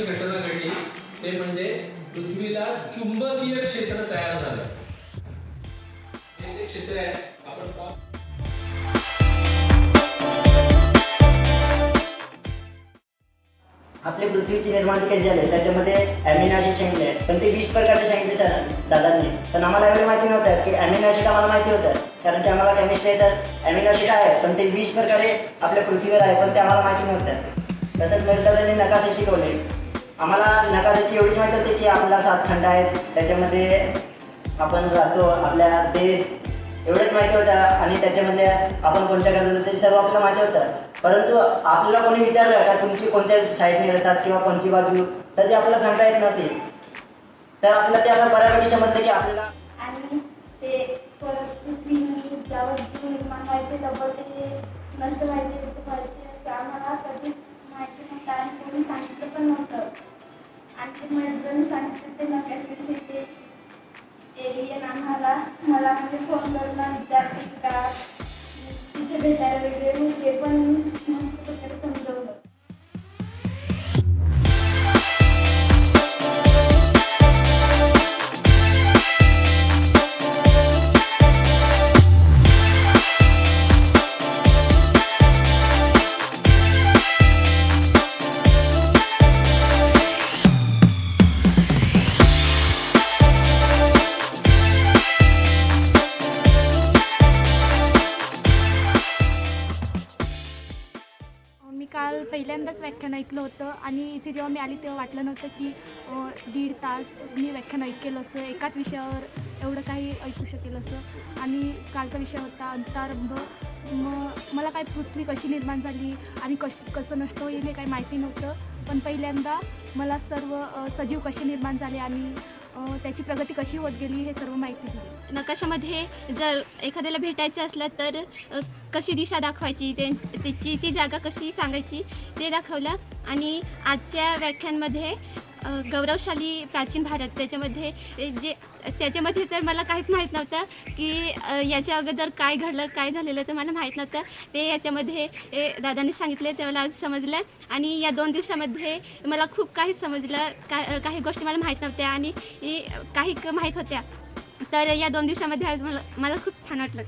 महत्वाची घटना घडली ते म्हणजे पृथ्वीला चुंबकीय क्षेत्र तयार झालं. हे जे क्षेत्र आहे आपण आपली पृथ्वीची निर्माण कशी झाले त्याच्यामध्ये अमिनाशी ॲसिड सांगितले पण ते वीस प्रकारचे सांगितले सर दादांनी. पण आम्हाला एवढे माहिती नव्हतं की ॲमिनो आम्हाला माहिती होतं. कारण ते आम्हाला केमिस्ट्री तर ॲमिनो आहे? पण ते वीस प्रकारे आपल्या पृथ्वीवर आहे पण ते आम्हाला माहिती नव्हतं. तसंच मेंटदांनी नकाशे शिकवले. आम्हाला नकाशाची एवढीच माहिती होती की आपला सात खंड आहेत. त्याच्यामध्ये आपण राहतो आपल्या देश. एवढंच माहिती होतं आणि त्याच्यामध्ये आपण कोणत्या करतो ते सर्व आपल्याला माहिती होतं. परंतु आपल्याला कोणी विचारलं का तुमची कोणत्या साईडने राहतात किंवा कोणची बाजू? तर ते आपल्याला सांगता येत नव्हते. तर आपल्याला ते आता बऱ्यापैकी समजतं की आपल्याला आणि ते पृथ्वी ज्यावर जीव निर्माण व्हायचे त्यावर ते नष्ट व्हायचे व्हायचे. Thank you. काल पहिल्यांदाच व्याख्यान ऐकलं होतं आणि इथे जेव्हा मी आली तेव्हा वाटलं नव्हतं की दीड तास मी व्याख्यान ऐकेल असं एकाच विषयावर एवढं काही ऐकू शकेल असं. आणि कालचा विषय होता अंतारंभ मग मला काय पृथ्वी कशी निर्माण झाली आणि कश कसं नष्ट होईल हे काही माहिती नव्हतं. पण पहिल्यांदा मला सर्व सजीव कसे निर्माण झाले आणि त्याची प्रगती कशी होत गेली हे सर्व माहिती दिली. नकाशामध्ये जर एखाद्याला भेटायचं असलं तर कशी दिशा दाखवायची? ते त्याची ती जागा कशी सांगायची? ते दाखवलं. आणि आजच्या व्याख्यानमध्ये गौरवशाली प्राचीन भारत त्याच्यामध्ये जे त्याच्यामध्ये तर मला काहीच माहीत नव्हतं की याच्या अगोदर काय घडलं काय झालेलं तर मला माहीत नव्हतं. ते याच्यामध्ये ए, दादांनी सांगितले ते मला आज समजलं. आणि या दोन दिवसामध्ये मला खूप काही समजलं. का काही गोष्टी मला माहीत नव्हत्या आणि काही क- माहीत होत्या. तर या दोन दिवसामध्ये आज मला मला खूप छान वाटलं.